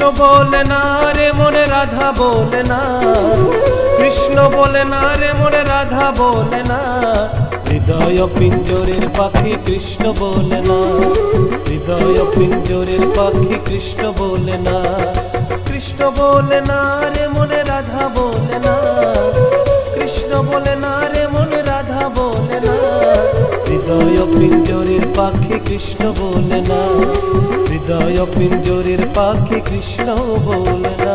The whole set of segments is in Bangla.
বলে না রে মনে রাধা বলে না। কৃষ্ণ বলে না রে মনে রাধা বলে না। হৃদয় পিঞ্জরের পাখি কৃষ্ণ বলে না। হৃদয় পিঞ্জরের পাখি কৃষ্ণ বলে না। কৃষ্ণ বলে না রে মনে রাধা বলে না। কৃষ্ণ বলে না রে মনে রাধা বলে না। হৃদয় পিঞ্জরের পাখি কৃষ্ণ বলে না। হৃদয় পিঞ্জরের পাখি কৃষ্ণ বলে না।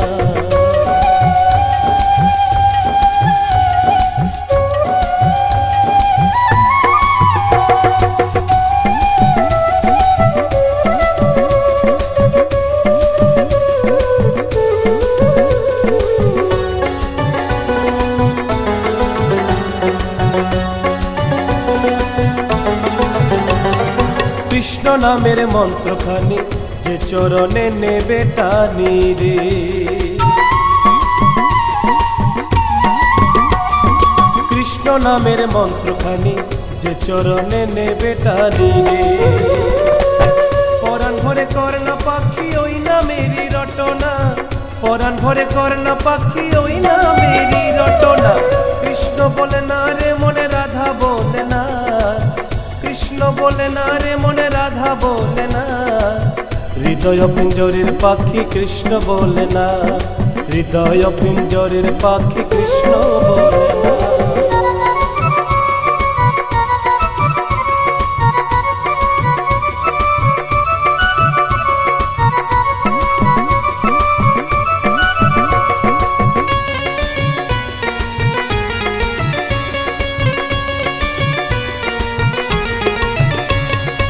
নামের মন্ত্রখানি চরণে নেবে টানি রে। কৃষ্ণ নামের মন্ত্রখানি যে চরণে নেবে টানি রে। পরাণ ভরে কর্ণ পাখি ওই নামেরই রটনা। পরাণ ভরে কর্ণ পাখি ওই নামেরই রটনা। কৃষ্ণ বলে না রে মনে রাধা বলে না। কৃষ্ণ বলে না রে মনে রাধা বলে না। হৃদয় পিঞ্জরের পাখি কৃষ্ণ বলে না। হৃদয় পিঞ্জরের পাখি কৃষ্ণ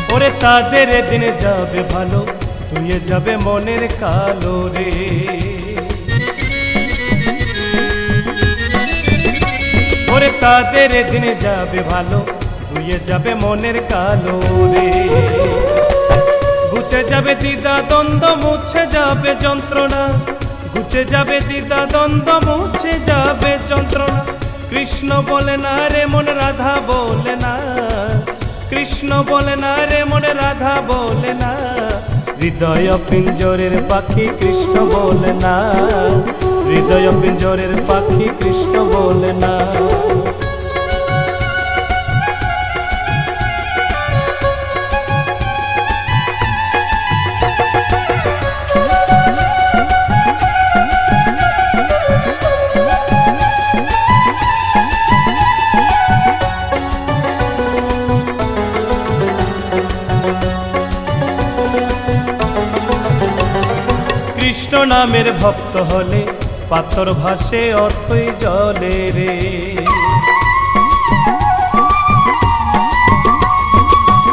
বলে তাদের দিন যাবে ভালো। তুই যাবে মনের কালো রে। ওরে তাদের দিন যাবে ভালো তুই যাবে মনের কালো রে। গুছে যাবে দিদা দ্বন্দ্ব, মুছে যাবে যন্ত্রণা। গুছে যাবে দিদা দ্বন্দ্ব, মুছে যাবে যন্ত্রণা। কৃষ্ণ বলে না রে মন, রাধা বলে না। কৃষ্ণ বলে না রে মনে, রাধা বলে না। হৃদয় পিঞ্জরের পাখি কৃষ্ণ বলে না। হৃদয় পিঞ্জরের পাখি কৃষ্ণ বলে না। কৃষ্ণ নামের ভক্ত হলে পাথর ভাসে অথই জলে রে।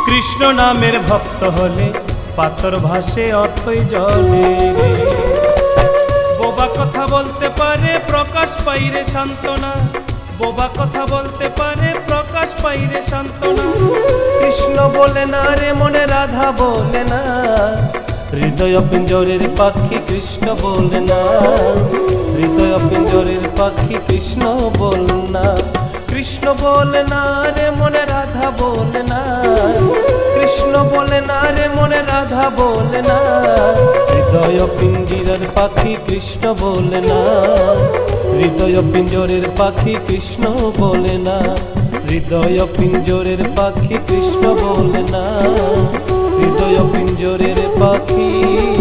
কৃষ্ণ নামের ভক্ত হলে পাথর ভাসে অথই জলে রে। বোবা কথা বলতে পারে, প্রকাশ পাইরে সান্ত্বনা। বোবা কথা বলতে পারে, প্রকাশ পাইরে সান্ত্বনা। কৃষ্ণ বলে না রে মনে, রাধা বলে না। হৃদয় পিঞ্জরের পাখি কৃষ্ণ বলে না। হৃদয় পিঞ্জরের পাখি কৃষ্ণ বল না। কৃষ্ণ বলে না রে মনে রাধা বলে না। কৃষ্ণ বলে না রে মনে রাধা বলে না। হৃদয় পিঞ্জিরার পাখি কৃষ্ণ বলে না। হৃদয় পিঞ্জরের পাখি কৃষ্ণ বলে না। হৃদয় পিঞ্জরের পাখি কৃষ্ণ বলে না। হৃদয় পিঞ্জরের পাখি।